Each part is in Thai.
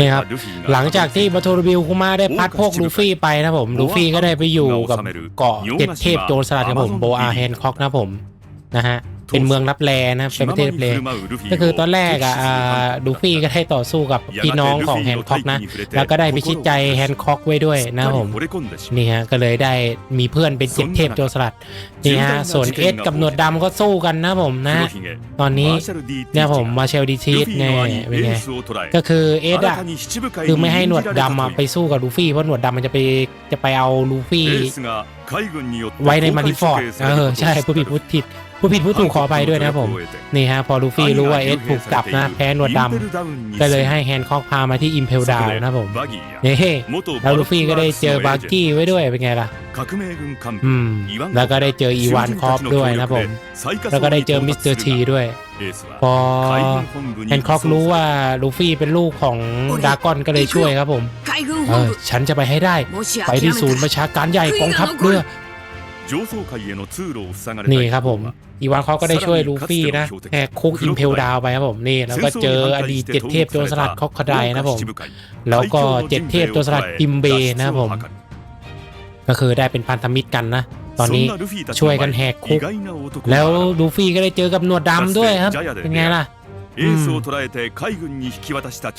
นี่ครับหลังจากที่บัตโทรบิลคุมาได้พัดพวกลูฟี่ไปนะผมลูฟี่ก็ได้ไปอยู่กับเกาะเจ็ดเทพโจรสลัดครับผมโบอาเฮนคอกนะผมนะฮะ เป็นเมืองรับแลนะครับเป็นประเทศรับแลก็คือตอนแรกอะอ่าลูฟี่ก็ได้ต่อสู้กับพี่น้องของแฮนคอกนะ แล้วก็ได้พิชิตใจแฮนคอกไว้ด้วยนะครับผมนี่ฮะก็เลยได้มีเพื่อนเป็นเจ็ดเทพโจรสลัดนี่ฮะส่วนเอสกับหนวดดำก็สู้กันนะผมนะ ตอนนี้เนี่ยผมมาเชลดีทีสเนี่ยเป็นไงก็คือเอสอะคือไม่ให้หนวดดำอะไปสู้กับลูฟี่เพราะหนวดดำมันจะไปจะไปเอาลูฟี่ไว้ในมาริฟอร์ดเออใช่ผู้ผิดผู้ผิด ผู้ผิดผู้ถูกขอไปด้วยนะผม นี่ฮะ พอลูฟี่รู้ว่าเอสถูกจับนะแพ้หนวดดำก็เลยให้แฮนคอกพามาที่อิมเพลดาวนะผมนี่แล้วลูฟี่ก็ได้เจอบาร์กี้ไว้ด้วยเป็นไงล่ะอืมแล้วก็ได้เจออีวานคอปด้วยนะผม แล้วก็ได้เจอมิสเตอร์ทีด้วยพอแฮนคอกรู้ว่าลูฟี่เป็นลูกของดากอนก็เลยช่วยครับผมฉันจะไปให้ได้ ไปที่ศูนย์ประชาการใหญ่กองทัพเรือ นี่ครับผม อีวานเขาก็ได้ช่วยลูฟี่นะแหกคุกอิมเพลดาวไปครับผมนี่แล้วก็เจออดีตเจ็ดเทพโจรสลัดคอกไดานะผมแล้วก็เจ็ดเทพโจรสลัดอิมเบนะผม ก็คือได้เป็นพันธมิตรกันนะตอนนี้ช่วยกันแหกคุก แล้วลูฟี่ก็ได้เจอกับหนวดดำด้วยครับเป็นไงล่ะ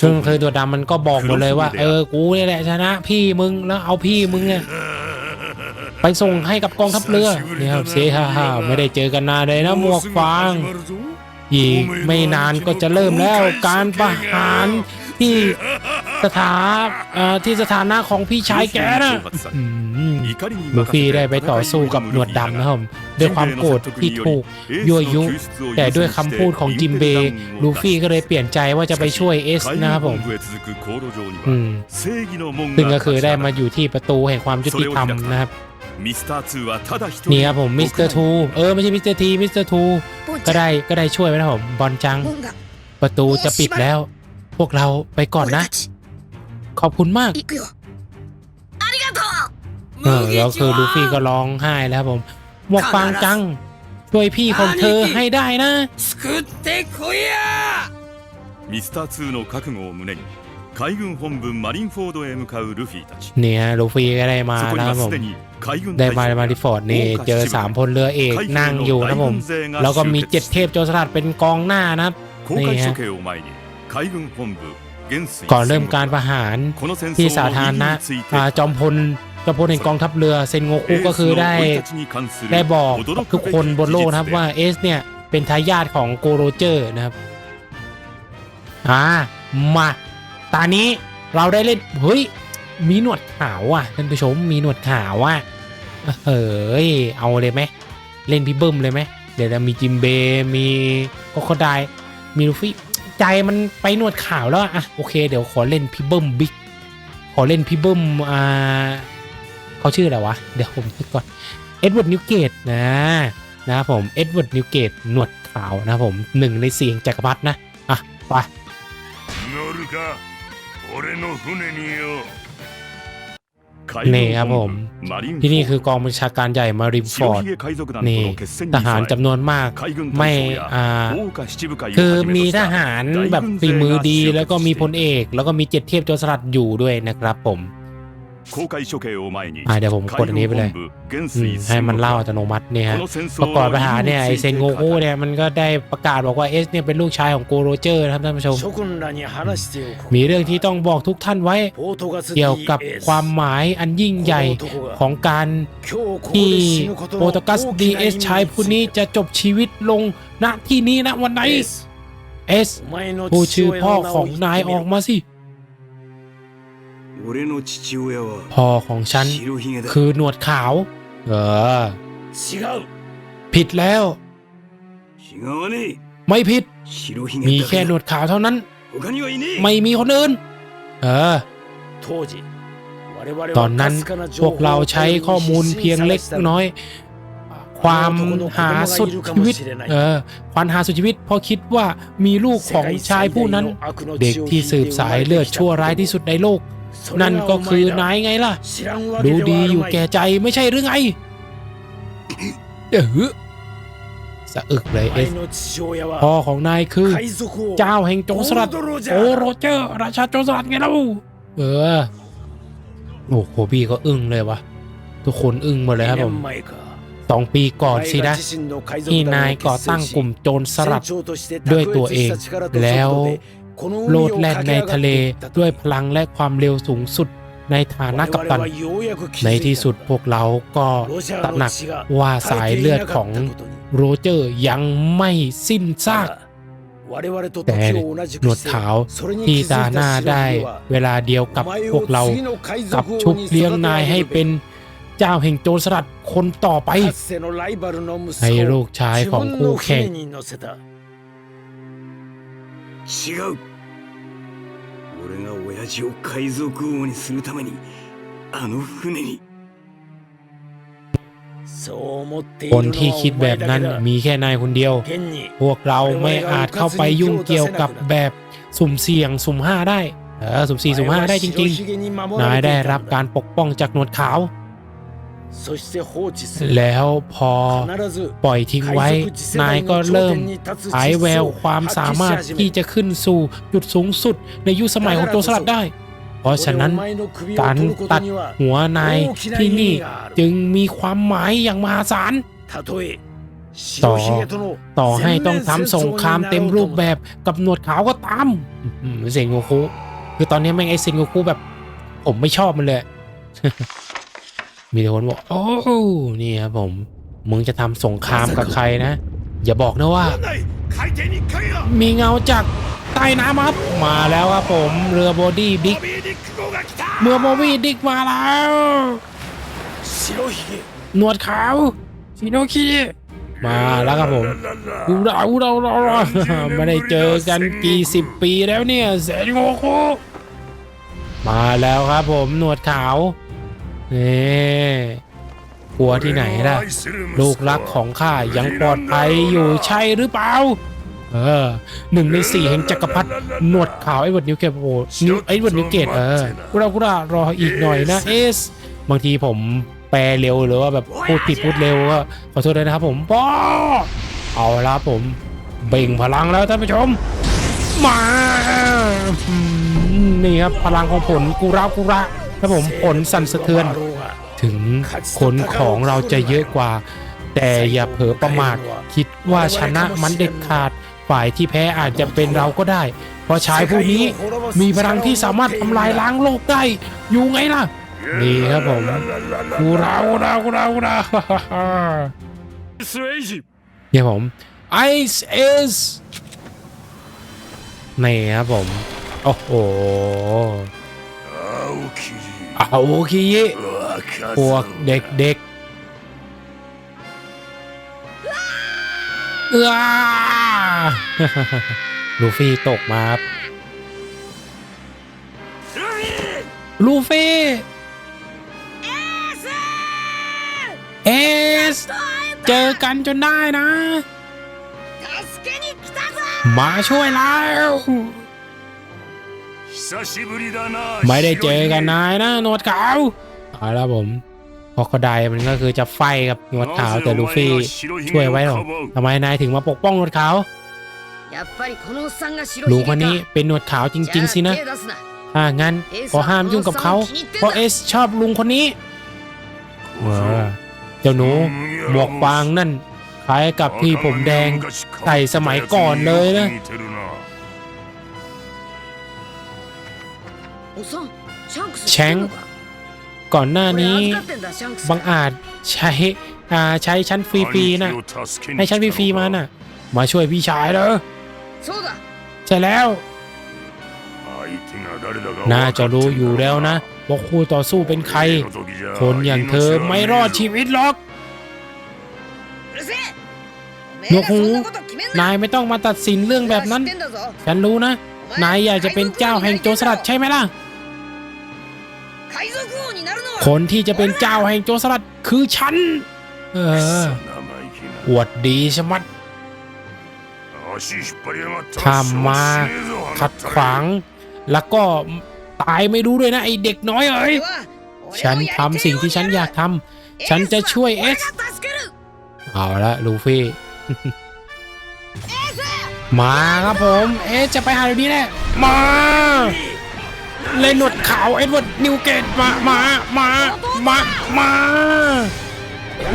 ซึ่งเคยตัวดำมันก็บอกหมดเลยว่า เออกูนี่แหละชนะพี่มึงแล้วเอาพี่มึงเนี่ย ไปส่งให้กับกองทัพเรือเนี่ยครับเซฮ่าฮ่าไม่ได้เจอกันนานเลยนะหมวกฟางอีกไม่นานก็จะเริ่มแล้วการประหารที่สถาเอ่อที่สถานะของพี่ชายแกนะอืมลูฟี่ได้ไปต่อสู้กับหนวดดำนะครับผมด้วยความโกรธที่ถูกยั่วยุ แต่ด้วยคำพูดของจิมเบย์ลูฟี่ก็เลยเปลี่ยนใจว่าจะไปช่วยเอสนะครับผมอืมซึ่งก็คือได้มาอยู่ที่ประตูแห่งความยุติธรรมนะครับ นี่ครับผมมิสเตอร์ทูเออไม่ใช่มิสเตอร์ทีมิสเตอร์ทู ボンち ก็ ゃん ได้ก็ได้ช่วยไว้นะครับผมบอลจัง ボンが ประตูจะปิดแล้ว พวกเราไปก่อน 俺 นะ たち ขอบคุณมาก 行くよありがとう เออแล้วคือลูฟี่ก็ร้องไห้แล้วครับผมหมวกฟางจัง ช่วยพี่ของเธอให้ได้นะ 救ってこいやミスター2の覚悟を胸に 海軍本部マリンフォードへ向かうルフィたち เนี่ยลูฟี่ก็ได้มา そこに แล้วค は รับผม すでに海軍 ได้ 隊 มา 長 มาริฟอร์ดนี่เจอสามพลเรือเอกนั่งอยู่นะครับผม แล้วก็มีเจ็ดเทพโจรสลัดเป็นกองหน้านะครับ 公開処刑を前に海軍本部元帥 ก่อนเริ่มการประหาร この戦 ที่ 争 สาธาร の意 ณะ 義について อ่าจอมพลจอมพลแห่งกองทัพเรือเซนโงคุ エー ก็ ス คือได้ の生い立ちに関する ได้บอกกับ 驚 ทุก くべ คนบนโลก き นะครับ 事実 ว่า で เอสเนี่ยเป็นทายาทของโกโรเจอร์นะครับ อ่า มา ตอนนี้เราได้เล่นเฮ้ยมีหนวดขาวอะท่านผู้ชมมีหนวดขาวอะเฮ้ยเอาเลยไหมเล่นพี่เบิ้มเลยไหมเดี๋ยวจะมีจิมเบมีโคโคไดมีลูฟี่ใจมันไปหนวดขาวแล้วอะโอเคเดี๋ยวขอเล่นพี่เบิ้มบิ๊กขอเล่นพี่เบิ้มอ่าเขาชื่ออะไรวะเดี๋ยวผมคิดก่อนเอ็ดเวิร์ดนิวเกตนะนะผมเอ็ดเวิร์ดนิวเกตหนวดขาวนะผมหนึ่งในสี่จักรพรรดินะอะไป 俺の船によ海 นี่ 軍 ครับผ 本 ม 部マリンフォード ที่นี่คือกองบัญชาการใหญ่มาริมฟอร์ด 白ひげ海賊団と นี่ の決戦に ทหาร 備え จำนวนมาก 海軍 ไม่ 大将や อ่า 豪華七部会を คือ はじめ มี とし ท た หารแบบฝีมือดี แล้วก็มีพลเอก แล้วก็มีเจ็ดเทพโจรสลัดอยู่ด้วยนะครับผม 公開処刑を前に อ่าเดี๋ยวผมกดอันนี้ไปเลยให้มันเล่าอัโนมัตเนี่ยฮะประกอบปหาเนี่ยไอเซนโกงคุเนี่ยมันก็ได้ประกาศบอกว่าเอสเนี่ยเป็นลูกชายของโกโรเจอร์นะครับท่านผู้ชม มีเรื่องที่ต้องบอกทุกท่านไว้ เกี่ยวกับความหมายอันยิ่งใหญ่ของการที่โปรตกัสดีเอสชายผู้นี้จะจบชีวิตลงณที่นี้นะวันไหนเอสผู้ชื่อพ่อของนายออกมาสิ พ่อของฉันคือหนวดขาว เออ ผิดแล้ว ไม่ผิด มีแค่หนวดขาวเท่านั้น ไม่มีคนอื่น เออ ตอนนั้นพวกเราใช้ข้อมูลเพียงเล็กน้อย ความหาสุดชีวิต เออความหาสุดชีวิตพอคิดว่ามีลูกของชายผู้นั้น เด็กที่สืบสายเลือดชั่วร้ายที่สุดในโลก นั่นก็คือนายไงล่ะ ดูดีอยู่แก่ใจไม่ใช่หรือไงเออสะอึกเลยเอสพ่อของนายคือ เจ้าแห่งโจรสลัดโอโรเจอร์ ราชาโจรสลัดไงเล่าเออโอ้โหพี่ก็อึ้งเลยวะทุกคนอึ้งหมดเลยครับผมสองปีก่อนสินะที่นายก่อตั้งกลุ่มโจรสลัดด้วยตัวเองแล้ว โลดแล่นในทะเลด้วยพลังและความเร็วสูงสุดในฐานะกัปตัน ในที่สุดพวกเราก็ตระหนักว่าสายเลือดของโรเจอร์ยังไม่สิ้นซาก แต่หนวดขาวที่ตาหน้าได้เวลาเดียวกับพวกเรากับชุบเลี้ยงนายให้เป็นเจ้าแห่งโจรสลัดคนต่อไป ให้ลูกชายของคู่แข่ง 違う俺が親父を海賊王にするためにあの船にそう思ってい คน るの ที่ は คิด お แบ 前 บ だ นั้น けだ มีแค่นายคนเดียว 現に พวกเราไม่อาจเข้าไปยุ่งเกี่ยวกับแบบสุ่มเสี่ยงสุ่มห้าได้ เออสุ่มสี่สุ่มห้าได้จริง ๆ นายได้รับการปกป้องจากหนวดขาว そして放置する แล้วพอปล่อยทิ้งไว้ นายก็เริ่มฉายแววความสามารถที่จะขึ้นสู่จุดสูงสุดในยุคสมัยของโจรสลัดได้ เพราะฉะนั้นการตัดหัวนายที่นี่จึงมีความหมายอย่างมหาศาลต่อต่อให้ต้องทำสงครามเต็มรูปแบบกับหนวดขาวก็ตามเซนโงคุคือตอนนี้แม่งไอเซนโงคุแบบ ผมไม่ชอบมันเลย มีแต่คนบอกโอ้นี่ครับผม มึงจะทำสงครามกับใครนะ อย่าบอกนะว่า มีเงาจากใต้น้ำครับ มาแล้วครับผมเรือโบดี้ดิกเรือโบดี้ดิกมาแล้วหนวดขาวชิโนคีมาแล้วครับผมอูราอูราเราไม่ได้เจอกันกี่สิบปีแล้วเนี่ยเซนโงคุมาแล้วครับผมหนวดขาว นี่กลัวที่ไหนล่ะ ลูกรักของข้ายังปลอดภัยอยู่ใช่หรือเปล่า เออหนึ่งในสี่แห่งจักรพรรดิหนวดขาวไอ้เวิร์ดนิวเกตโอ้นิวไอ้เวิร์ดนิวเกตเออกูเรากูเรารออีกหน่อยนะเอส บางทีผมแปลเร็วหรือว่าแบบพูดผิดพูดเร็วก็ขอโทษด้วยนะครับผมป้อเอาละครับผมเบ่งพลังแล้วท่านผู้ชม มา นี่ครับพลังของผลกุระกุระ และผมผลสั่นสะเทือน ถึงขนของเราจะเยอะกว่า แต่อย่าเผลอประมาทคิดว่าชนะมันเด็ดขาด ฝ่ายที่แพ้อาจจะเป็นเราก็ได้ เพราะชายผู้นี้มีพลังที่สามารถทำลายล้างโลกได้ อยู่ไงล่ะ นี่ครับผมกูรากูรากูรากูราเนี่ยผม Ice is นี่ครับผม โอ้โห อาโอคิยิพวกเด็กๆเออลูฟี่ตกมาบลูฟี่เอส เจอกันจนได้นะ มาช่วยแล้ว ไม่ได้เจอกันนายนะหนวดขาวเอาละผมพอคดายมันก็คือจะไฟกับหนวดขาวแต่ลูฟี่ช่วยไว้หรอทำไมนายถึงมาปกป้องหนวดขาวลูกคนนี้เป็นหนวดขาวจริง ๆ สินะถ้างั้นขอห้ามยุ่งกับเขาเพราะเอสชอบลุงคนนี้เจ้าหนูหมวกฟางนั่นคล้ายกับพี่ผมแดงใส่สมัยก่อนเลยนะ แชงก่อนหน้านี้บางอาจใช้อาใช้ชั้นฟรีๆนะให้ชั้นฟรีๆมาน่ะ มาช่วยพี่ชายเลยอใช่แล้วน่าจะรู้อยู่แล้วนะว่าคู่ต่อสู้เป็นใคร คนอย่างเธอไม่รอดชีวิตหรอกนกหูนายไม่ต้องมาตัดสินเรื่องแบบนั้น ฉันรู้นะ นายอยากจะเป็นเจ้าแห่งโจรสลัดใช่ไหมล่ะ 海賊王になるの ค は นที่จะเป็นเจ้าแห่งโจรสลัดคือฉัน เออ อวดดีชะมัด ถ้ามาขัดขวาง แล้วก็ตายไม่รู้ด้วยนะไอเด็กน้อยเอ้ย 俺は ฉันทำสิ่งที่ฉันอยากทำ ฉันจะช่วยเอส 俺が助ける เอาละลูฟี่ มาครับผม เอ๊จะไปหาเดี๋ยวนี้แหละมา เลนนวดขาวเอ็ดเวิร์ดนิวเกตมา มา มา มา มา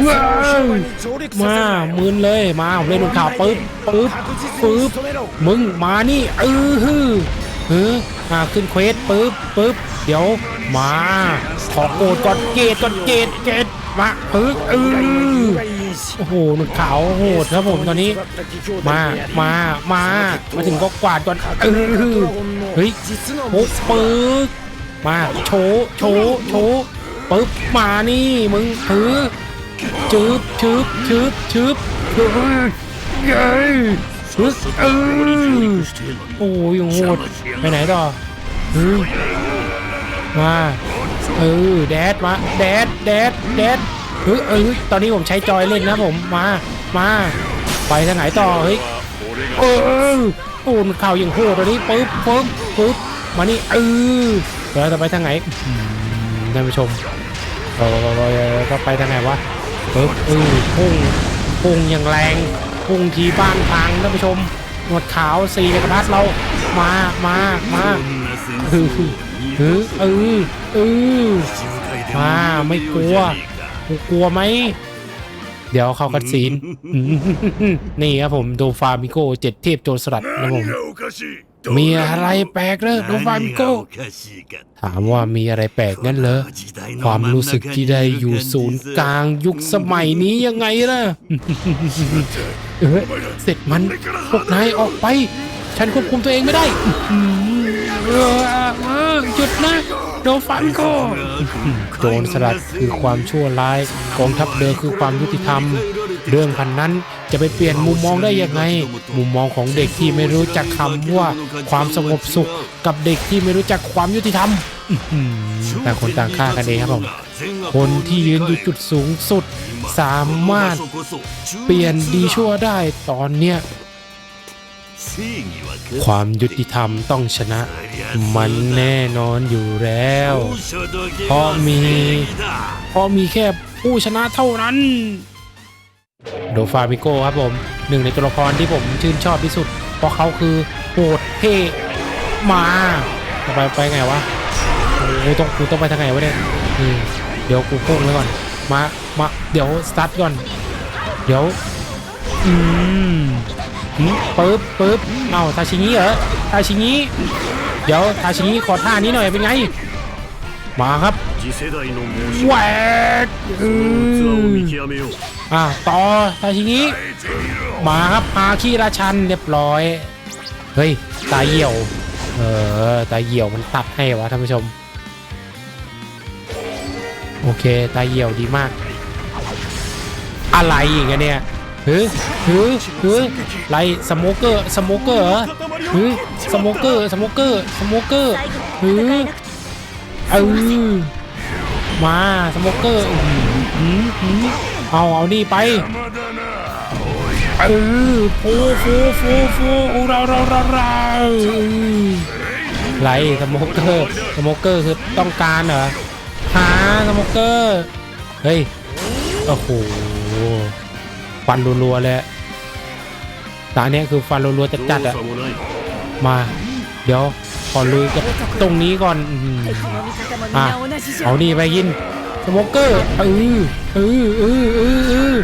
ว้าวมามืนเลยมาเลนนวดขาวปึ๊บปึ๊บปึ๊บมึงมานี่เออฮือเอออ่าขึ้นเควสปึ๊บปึ๊บเดี๋ยวมา ขอโกดก่อนเกตก่อนเกตเกตมาปึ๊บเออ โอ้โหหนุดขาวโหดครับผมตอนนี้ มา มา มา มาถึงก็กวาดก่อนเออเฮ้ยปุ๊บปึ๊กมาโชว์โชว์โชว์ปึ๊บมานี่มึงถือจืบชืบชืบชืบเฮ้ยปุ๊บเออโอ้ยโหดไปไหนต่อมาเออแดดมาแดดแดดแดด เฮ้ยเอ้ตอนนี้ผมใช้จอยเล่นนะผมมา มาไปทางไหนต่อเฮ้ยเออปูนเข่าอย่างโหดตอนนี้ปึ๊บปึ๊บปึ๊บมานี่เออแล้วจะไปทางไหนท่านผู้ชมเราก็ไปทางไหนวะปึ๊บเออพุ่งพุ่งอย่างแรงพุ่งทีบ้านพังท่านผู้ชมหนดขาวสีจักรพรรดิเรามามามาเออเออเออมาไม่กลัว กูกลัวไหม เดี๋ยวเขากัดซีน นี่ครับผมโดฟามิโกเจ็ดเทพโจรสลัดนะผม มีอะไรแปลกเลยโดฟามิโก ถามว่ามีอะไรแปลกงั้นเหรอ ความรู้สึกที่ได้อยู่ศูนย์กลางยุคสมัยนี้ยังไงล่ะเสร็จมันพวกนายออกไป ฉันควบคุมตัวเองไม่ได้หยุดนะ โดฟามิโกโจรสลัดคือความชั่วร้ายกองทัพเรือคือความยุติธรรม เรื่องพันนั้นจะไปเปลี่ยนมุมมองได้ยังไง มุมมองของเด็กที่ไม่รู้จักคำว่าความสงบสุขกับเด็กที่ไม่รู้จักความยุติธรรมต่างคนต่างฆ่ากันเองครับผมคนที่ยืนอยู่จุดสูงสุด สามารถเปลี่ยนดีชั่วได้ตอนเนี้ย ความยุติธรรมต้องชนะ มันแน่นอนอยู่แล้ว เพราะมีเพราะมีแค่ผู้ชนะเท่านั้น โดฟามิโกครับผมหนึ่งในตัวละครที่ผมชื่นชอบที่สุด เพราะเขาคือโหดเท่มาไปไปไงวะโอ้โหต้องกูต้องไปทางไหนวะเนี่ยนี่เดี๋ยวกูพุ่งไว้ก่อน มา มา เดี๋ยวสตาร์ทก่อน เดี๋ยว อืม ปึ๊บปึ๊บเอ้าทาชิงิเหรอทาชิงิเดี๋ยวทาชิงิขอท่านี้หน่อยเป็นไง มาครับแหวกอ่าต่อทาชิงิมาครับพาขี้ราชันเรียบร้อย เฮ้ย ตาเหี่ยว เออ ตาเหี่ยวมันตัดให้วะท่านผู้ชม โอเค ตาเหี่ยวดีมาก อะไรอีกเนี่ย หือหือหือไล่สโมเกอร์สโมเกอร์เฮ้ยสโมเกอร์สโมเกอร์สโมเกอร์เฮ้ยเออมาสโมเกอร์หือหือเอาเอานี่ไปเออโฟูฟูฟโฟเราเราเราเราไล่สโมเกอร์สโมเกอร์คือต้องการเหรอหาสโมเกอร์เฮ้ยโอ้โห ฟันรัวๆเลยตาเนี้ยคือฟันรัวๆจัดๆอะมา เดี๋ยวขอลุยกับตรงนี้ก่อนอะเอานี่ไปกินสโมกเกอร์เออเออเออเออเออ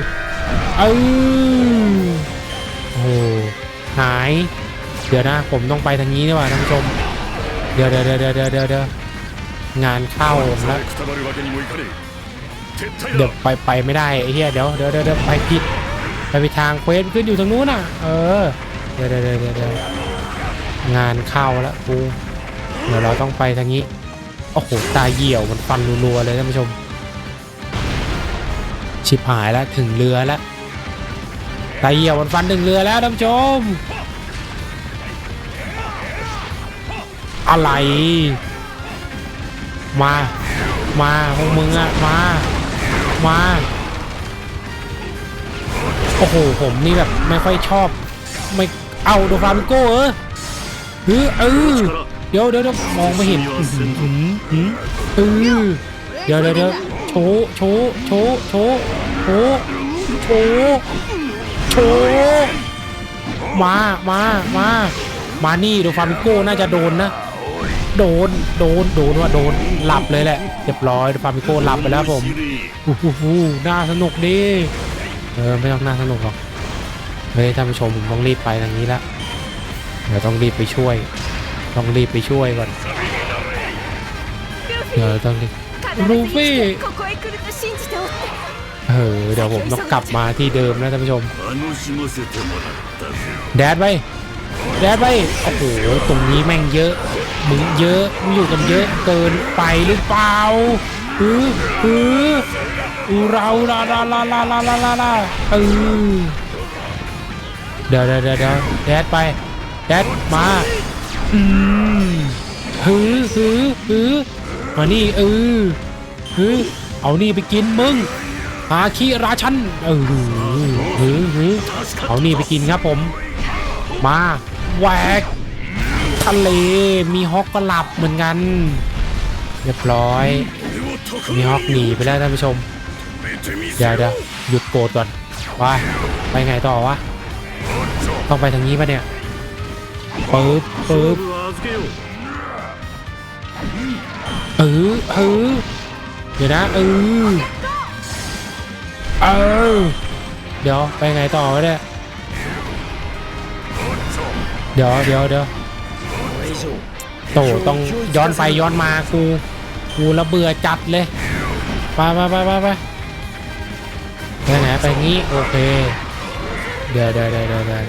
เอโอ้หาย เดี๋ยวนะ ผมต้องไปทางนี้นี่ว่าท่านผู้ชมเดี๋ยวเดี๋ยวเดี๋ยวเดี๋ยวเดี๋ยวงานเข้าแล้วเดี๋ยวไปไปไม่ได้ไอ้เหี้ยเดี๋ยวเดี๋ยวเดี๋ยวไปผิด ไปผิดทางเควสขึ้นอยู่ทางนู้นอะ เออ เดี๋ยวเดี๋ยวเดี๋ยวงานเข้าแล้วกูเดี๋ยวเราต้องไปทางนี้ โอ้โห ตาเหี่ยวมันฟันรัวๆเลยท่านผู้ชม ชิบหายแล้วถึงเรือแล้ว ตาเหี่ยวมันฟันถึงเรือแล้วท่านผู้ชม อะไร มา มาพวกมึงอะมา มา อ้โห ผมนี่แบบไม่ค่อยชอบ ไม่เอาโดฟามิโก้เออเออเออเดี๋ยวเดี๋ยวเดี๋ยวมองไม่เห็นอื้อหืออื้อหือเออเดี๋ยวเดี๋ยวเดี๋ยวโชว์โชว์โชว์โชว์โชว์โชว์โชว์มามามามานี่โดฟามิโก้น่าจะโดนนะ โดนโดนโดนว่าโดนหลับเลยแหละเรียบร้อยโดฟามิโก้หลับไปแล้วผมอู้หูหูน่าสนุกดี เออไม่ต้องน่าสนุกหรอกเฮ้ยท่านผู้ชมผมต้องรีบไปทางนี้ละเดี๋ยวต้องรีบไปช่วย ต้องรีบไปช่วยก่อนเดี๋ยวต้องรีบรูฟี่เออเดี๋ยวผมต้องกลับมาที่เดิมนะท่านผู้ชมแดดไปแดดไปโอ้โหตรงนี้แม่งเยอะมึงเยอะมึงอยู่กันเยอะเกินไปหรือเปล่าอือออ อูราอูราลาลาลาลาลาลาลาเออเดี๋ยวเดี๋ยวเดี๋ยวแดดไปแดดมาอืมหื้อหื้อหื้อมานี่เออหื้อเอานี่ไปกินมึงอาขี้ราชันเออหื้อหื้อเอานี่ไปกินครับผม มาแหวกทะเลมีฮอกก็หลับเหมือนกันเรียบร้อยมีฮอกหนีไปแล้วท่านผู้ชม เดี๋ยวเดี๋ยวหยุดโกรธก่อนไปไปไงต่อวะต้องไปทางนี้ปะเนี่ยปึ๊บปึ๊บเออเออเดี๋ยวนะเออเออเดี๋ยวไปไงต่อวะเนี่ยเดี๋ยวเดี๋ยวเดี๋ยวโตต้องย้อนไปย้อนมากูกูระเบื่อจัดเลยไปไปไปไปไป ไปไหนไปงี้โอเคเดี๋ยวเดี๋ยวเดี๋ยวเดี๋ยวเดี๋ยว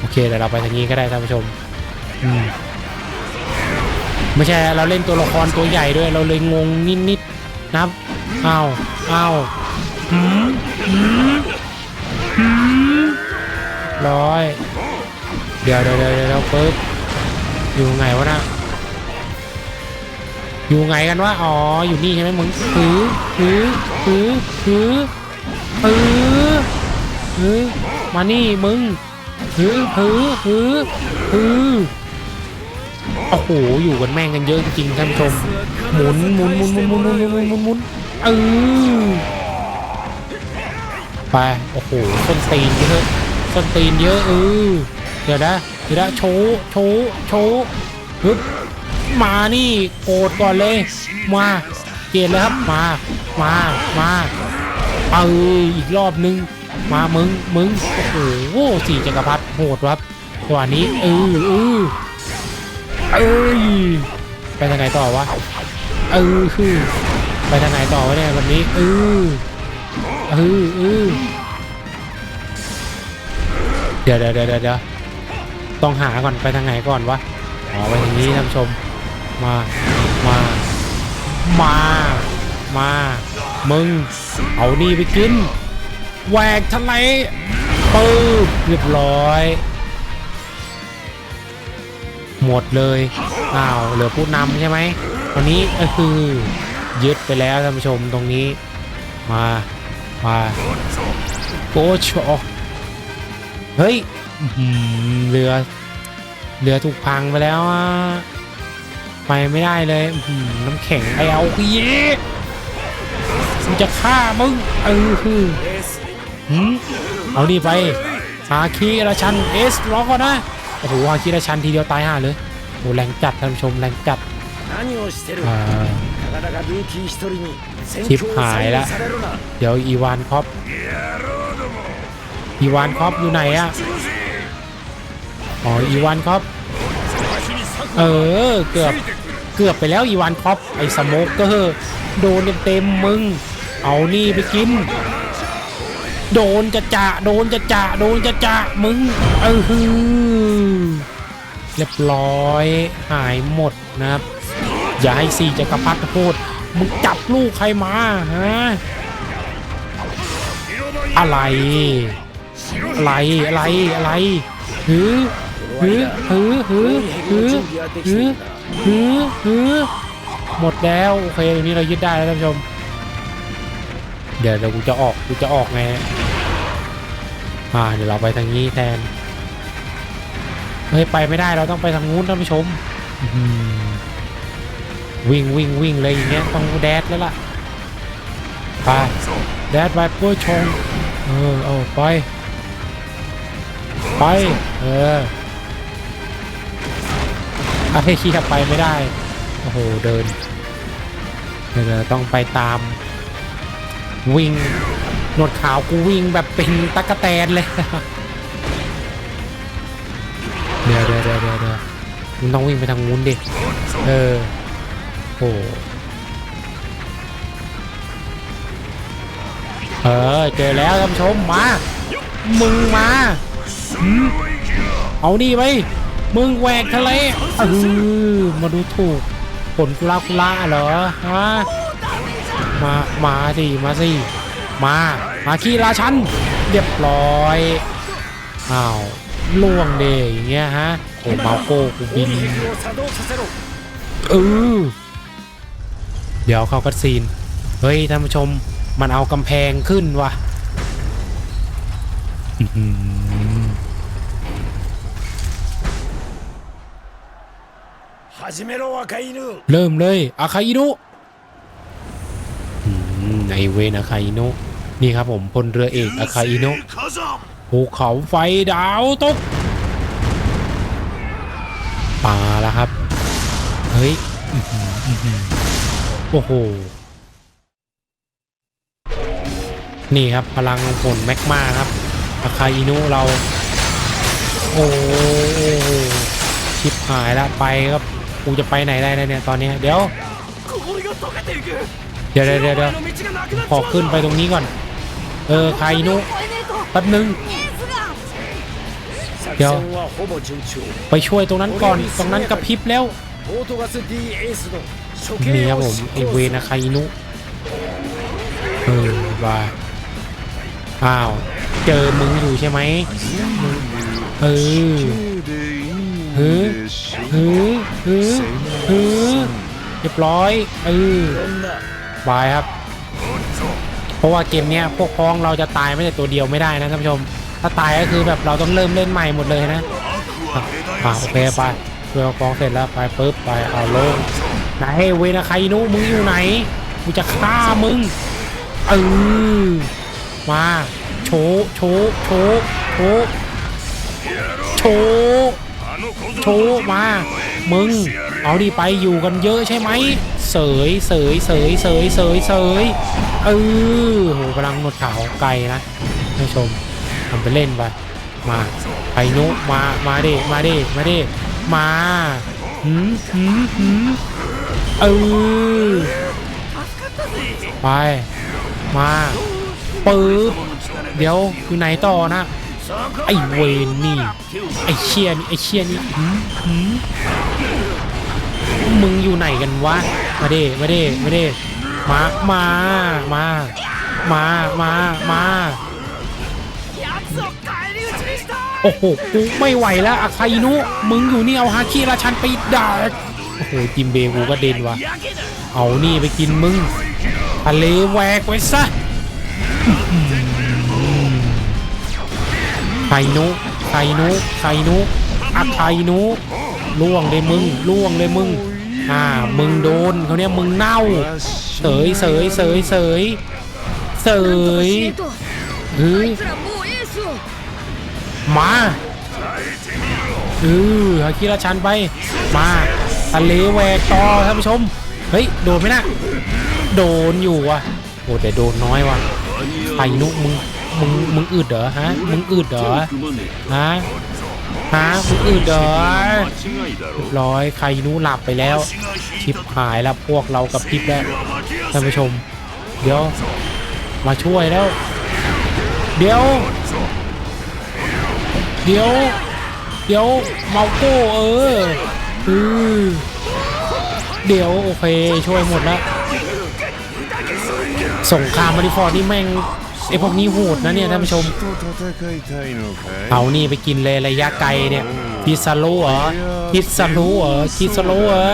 โอเคเดี๋ยวเราไปทางนี้ก็ได้ท่านผู้ชมอืมไม่ใช่เราเล่นตัวละครตัวใหญ่ด้วยเราเลยงงนิดนิดๆนับอ้าวอ้าวหืมหืมหืมร้อยเดี๋ยวเดี๋ยวเดี๋ยวเดี๋ยวปึ๊บอยู่ไงวะนะอยู่ไงกันวะอ๋ออยู่นี่ใช่ไหมมึงถือถือถือถือ ถือถือมานี่มึงถือถือถือถือโอ้โห อยู่กันแม่งกันเยอะจริงท่านผู้ชม หมุนหมุนหมุนหมุนหมุนหมุนหมุนหมุนหมุนหมุนเออไป โอ้โหส้นตีนเยอะส้นตีนเยอะเออเดี๋ยวนะเดี๋ยวนะโชว์โชว์โชว์ฮึบมานี่โกรธก่อนเลย มา เกลียดเลยครับ มา มา มา เอออีกรอบนึง มามึงมึงโอ้โหสี่จักรพรรดิโหดครับจัวนี้เออเออเอ้ยไปทางไหนต่อวะเออคือไปทางไหนต่อวะเนี่ยวันนี้เออเออเออเดี๋ยวเดี๋ยวเดี๋ยวเดี๋ยวต้องหาก่อนไปทางไหนก่อนวะอ๋อไปทางนี้ท่านชมมามามามา มึง เอานี่ไปกิน แหวกทะเลปึ๊บเรียบร้อย หมดเลย อ้าว เหลือผู้นำใช่ไหมตอนนี้ก็คือยึดไปแล้วท่านผู้ชมตรงนี้ มา มาโกโชเฮ้ยเรือ เรือถูกพังไปแล้วอะไปไม่ได้เลยน้ำแข็งไอเอาเย มึงจะฆ่ามึงเออคือเอานี่ไปฮาคิราชันเอสล็อกก่อนนะโอ้โหฮาคิราชันทีเดียวตายห่าเลยโอ้แรงจัดท่านผู้ชมแรงจัดชิปหายละเดี๋ยวอีวานครอบอีวานครอบอยู่ไหนอะอ๋ออีวานครอบเออเกือบเกือบไปแล้วอีวานครอบไอ้สโมกเก็ร์โดนเต็มเต็มมึง เอานี่ไปกิน โดนจะจะโดนจะจะโดนจะจะมึง เออฮือเรียบร้อยหายหมดนะครับ อย่าให้สี่จักรพรรดิพูดมึงจับลูกใครมาฮะอะไร อะไร อะไร อะไรหือหือหือหือหือหือหือหือหมดแล้ว โอเคตรงนี้เรายึดได้แล้วท่านผู้ชม เดี๋ยวเดี๋ยวกูจะออกกูจะออกไงอ่าเดี๋ยวเราไปทางนี้แทนเฮ้ยไปไม่ได้เราต้องไปทางนู้นท่านผู้ชมวิ่งวิ่งวิ่งเลยอย่างเงี้ยต้องแดดแล้วล่ะไปแดดไปปุ้ยชงเออเอาไปไปเออไอ้เฮียไปไม่ได้โอ้โหเดินเดี๋ยวต้องไปตาม วิ่งหนวดขาวกูวิ่งแบบเป็นตะกะแตนเลยเดี๋ยวเดี๋ยวเดี๋ยวเดี๋ยวเดี๋ยวมึงต้องวิ่งไปทางนู้นดิเออโอ้เออเจอแล้วท่านชมมา มึงมา เอานี่ไปมึงแหวกทะเลเออมาดูถูกผลกุลากุลาเหรอฮะ มา มาสิมาสิมา มาขี่ราชันเรียบร้อยอ้าวล่วงเดยอย่างเงี้ยฮะโอ้มาโกกูบินเออเดี๋ยวเข้ากระซีน เฮ้ยท่านผู้ชมมันเอากำแพงขึ้นวะเริ่มเลยอาคาอินุ ในเวนอาคาอิโนนี่ครับผมพลเรือเอกอาคาอิโนภูเขาไฟดาวตกป่าแล้วครับ เฮ้ย โอ้โห นี่ครับพลังฝนแมกมาครับอาคาอิโนเรา โอ้ชิบหายละไปครับกูจะไปไหนได้เนี่ยตอนนี้เดี๋ยว เดี๋ยวเดี๋ยวเดี๋ยวขอขึ้นไปตรงนี้ก่อน เออใครนุแป๊บนึง เดี๋ยว ไปช่วยตรงนั้นก่อน ตรงนั้นกระพริบแล้วมีครับผมไอเวนะใครนุเออว่าอ้าว เจอมึงอยู่ใช่ไหมเออเฮ้อเฮ้อเฮ้อฮ้อเรียบร้อย เออ 女บายครับ เพราะว่าเกมเนี้ยพวกพ้องเราจะตายไม่แต่ตัวเดียวไม่ได้นะท่านผู้ชม ถ้าตายก็คือแบบเราต้องเริ่มเล่นใหม่หมดเลยนะอะอะโอเคไปเพื่อฟ้องเสร็จแล้วไปปุ๊บไปเอาลงไหนเวนะใครนุมึงอยู่ไหนกูจะฆ่ามึงเออมาโชโชโชโชโชโชมา มึง เอาดิไปอยู่กันเยอะใช่ไหม เสยเสยเสยเสยเสยเสยเออโหพลังหนวดขาวไกลนะท่านผู้ชมทำไปเล่นไปมาไพนุมามาเดิมาเดิมาเดิมาหืมหืมหืมเออไปมาปึ๊บเดี๋ยวอยู่ไหนต่อนะไอเวนนี่ไอเชียนี่ไอเชียนี่หืมหืม มึงอยู่ไหนกันวะ มาดิมาดิมาดิมา มา มา มา มา มาโอ้โหกูไม่ไหวแล้วอาคาอินุ มึงอยู่นี่เอาฮาคิราชันไปด่าโอ้โหจิมเบกูก็เด่นวะเอานี่ไปกินมึงทะเลแหวกไว้ซะอื้อหือไคนุไคนุไคนุอาคาอินุล่วงเลยมึงล่วงเลยมึง อ่ามึงโดนเขาเนี่ยมึงเน่า เสยเสยเสยเสยเสยฮ้มาเออฮาคิราชันไป มาทะเลแวกต่อท่านผู้ชม เฮ้ย โดนไหมนะโดนอยู่อะโอ้แต่โดนน้อยว่ะไอ้นุมึงมึงมึงอึดเหรอฮะ มึงอึดเหรอฮะ หาคนอื่นเด้อร้อยใครนู้หลับไปแล้ว ชิปหายแล้วพวกเรากับพิบแล้วท่านผู้ชม เดี๋ยว มาช่วยแล้ว เดี๋ยว เดี๋ยว เดี๋ยวเมาโก้เออออเดี๋ยวโอเคช่วยหมดแล้วสงครามมาริฟอร์นี่แม่ง ไอพวกนี้โหดนะเนี่ยท่านผู้ชมเอานี่ไปกินเลยระยะไกลเนี่ยพิซาโลเหรอพิซาโลเหรอคิซาโลเหรอ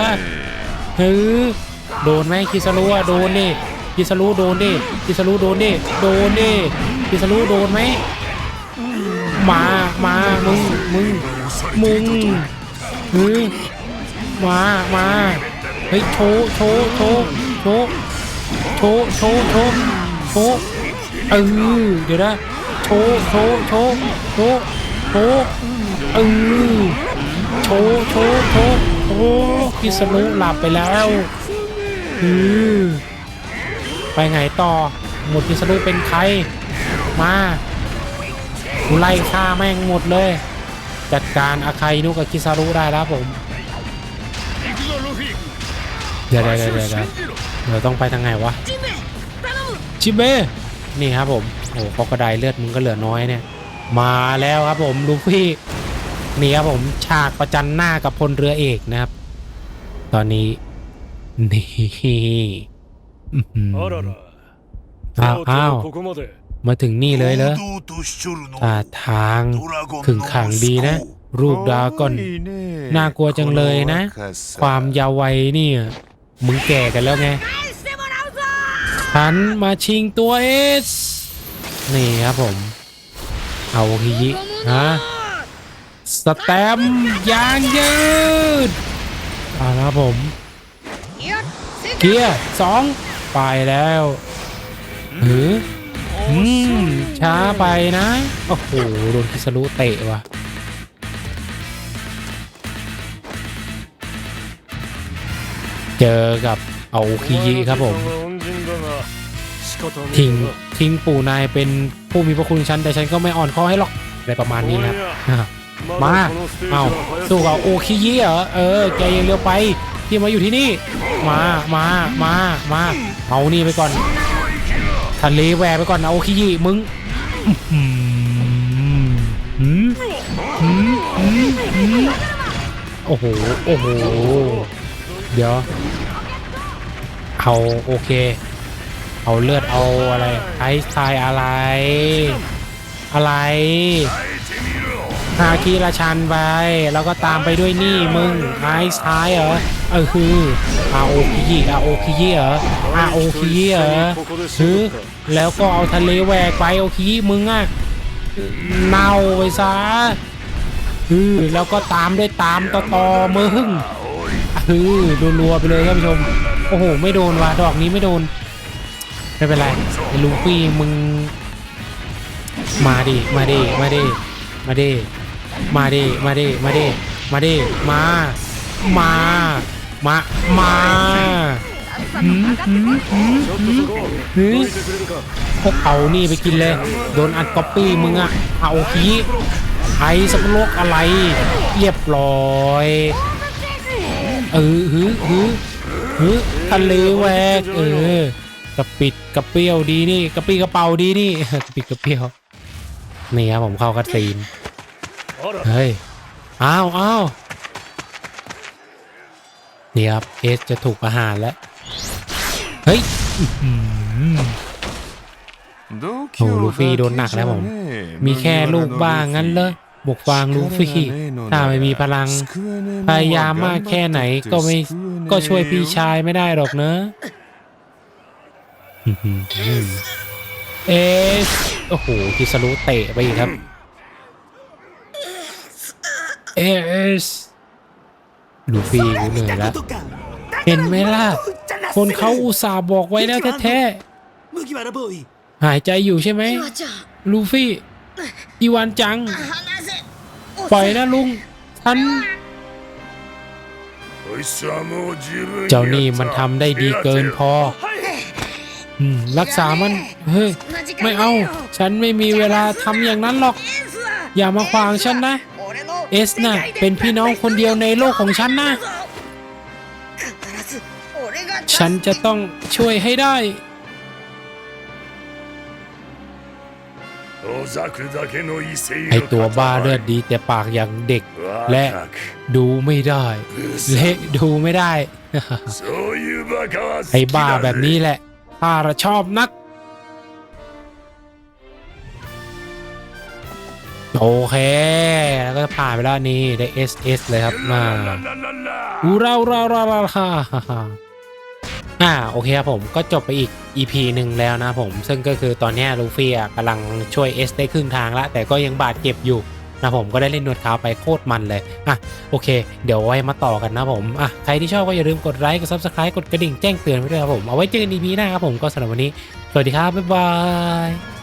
เฮ้ยโดนไหมคิซาโลอะโดนดิคิซาโลโดนดิคิซาโลโดนดิโดนดิคิซาโลโดนไหมมามามึงมึงมึงเฮ้ยมามาเฮ้ยโชว์โชโชโชโชโชโช เออเดี๋ยวนะโชว์โชว์โชว์โชว์โชเออโชว์โชว์โชว์โอ้พิสณุหลับไปแล้วอือไปไงต่อ หมดพิสณุเป็นใคร มาไล่ฆ่าแม่งหมดเลย จัดการอาคายนุกับคิซารุได้แล้วผมเดี๋ยวเดี๋ยวเดี๋ยวเดี๋ราต้องไปทางไหนวะจิเบ นี่ครับผม โอ้โหเขากระไดเลือดมึงก็เหลือน้อยเนี่ย มาแล้วครับผมลูฟี่ นี่ครับผมฉากประจันหน้ากับพลเรือเอกนะครับ ตอนนี้ นี่อื้อหือ あらら อ้าว とう อ้าว とうここまで มาถึงนี่เลยเหรอ 堂々としちょるの ท่าทางขึงขังดีนะ รูปดราก้อน น่ากลัวจังเลยนะ ความยาววัยเนี่ยมึงแก่กันแล้วไง 返してもらうぞ หันมาชิงตัวเอสนี่ครับผม เอาฮียิฮะสแตมยางยืดอ่าละครับผม เกียร์สองไปแล้วหืออืมช้าไปนะ โอ้โห โดนคิสรุเตะว่ะเจอกับเอาคียิครับผม ทิ้งทิ้งปู่นายเป็นผู้มีพระคุณฉันแต่ฉันก็ไม่อ่อนข้อให้หรอกอะไรประมาณนี้นะครับมาเอาสู้กับโอคิยิเหรอเออแกยังเร็วไปที่มาอยู่ที่นี่ มามามามาเอานี่ไปก่อนทะเลแวไปก่อนนะโอคิยิมึงโอ้โหโอ้โหเดี๋ยวเอาโอเค เอาเลือดเอาอะไรไอซ์ไทยอะไร อะไรฮาคิราชันไปแล้วก็ตามไปด้วยนี่มึงไอซ์ไทยเหรอเออคืออาโอคิอาโอคิเหรออาโอคิเหรอคือแล้วก็เอาทะเลแหวกไปโอคิยิมึงอะเน่าไปซะอือแล้วก็ตามด้วยตามต่อต่อมึงอือรัวๆไปเลยท่านผู้ชมโอ้โหไม่โดนว่ะดอกนี้ไม่โดน ไม่เป็นไรลูฟี่มึง มาดิมาดิมาดิมาดิมาดิมาดิมาดิมาดิมา มา มา มาหืมหืมหืมหืมหืมพวกเอานี่ไปกินเลย โดนอัดก๊อปปี้มึงอะเอาคีไอสับโลกอะไร เรียบร้อย เออหือหือหือทะเลแวกเออ กระปิดกระเปี้ยวดีนี่กระปีกระเป๋าดีนี่กระปิดกระเปี้ยวนี่ครับผมเข้ากระตีนเฮ้ยอ้าวอ้าวนี่ครับเอสจะถูกประหารแล้วเฮ้ยโอ้ลูฟี่โดนหนักแล้วผมมีแค่ลูกบ้างงั้นเลยบุกฟางลูฟี่ถ้าไม่มีพลัง พยายามมากแค่ไหนก็ไม่ก็ช่วยพี่ชายไม่ได้หรอกเนอะ เอสโอ้โหกิสรุเตะไปอีกครับเอสลูฟี่รู้เลยละเห็นไหมล่ะ คนเขาอุตส่าห์บอกไว้แล้วแท้ๆหายใจอยู่ใช่ไหมลูฟี่อีวานจัง ปล่อยนะลุงท่านเจ้านี่มันทำได้ดีเกินพอ รักษามันเฮ้ยไม่เอา ฉันไม่มีเวลาทำอย่างนั้นหรอก อย่ามาขวางฉันนะเอสนะ่ะเป็นพี่น้องคนเดียวในโลกของฉันนะ ฉันจะต้องช่วยให้ได้ไอตัวบ้าเลือดดีแต่ปากอย่างเด็ก และดูไม่ได้เละดูไม่ได้ ไอบ้าแบบนี้แหละ ถ้าระชอบนัก โอเค แล้วก็ผ่านไปแล้วนี่ได้ SS เลยครับมาอูเราเราเราราฮ่าฮ่าอ่าโอเคครับผมก็จบไปอีก EP หนึ่งแล้วนะผม ซึ่งก็คือตอนนี้ลูฟี่กำลังช่วยเอสได้ครึ่งทางละแต่ก็ยังบาดเจ็บอยู่ นะผมก็ได้เล่นนวดขาวไปโคตรมันเลยอะโอเค เดี๋ยวไว้มาต่อกันนะผมอะใครที่ชอบก็อย่าลืมกดไลค์กด Subscribe กดกระดิ่งแจ้งเตือนไว้ด้วยครับผมเอาไว้เจอกันอีพีหน้าครับผมก็สำหรับวันนี้สวัสดีครับบ๊ายบาย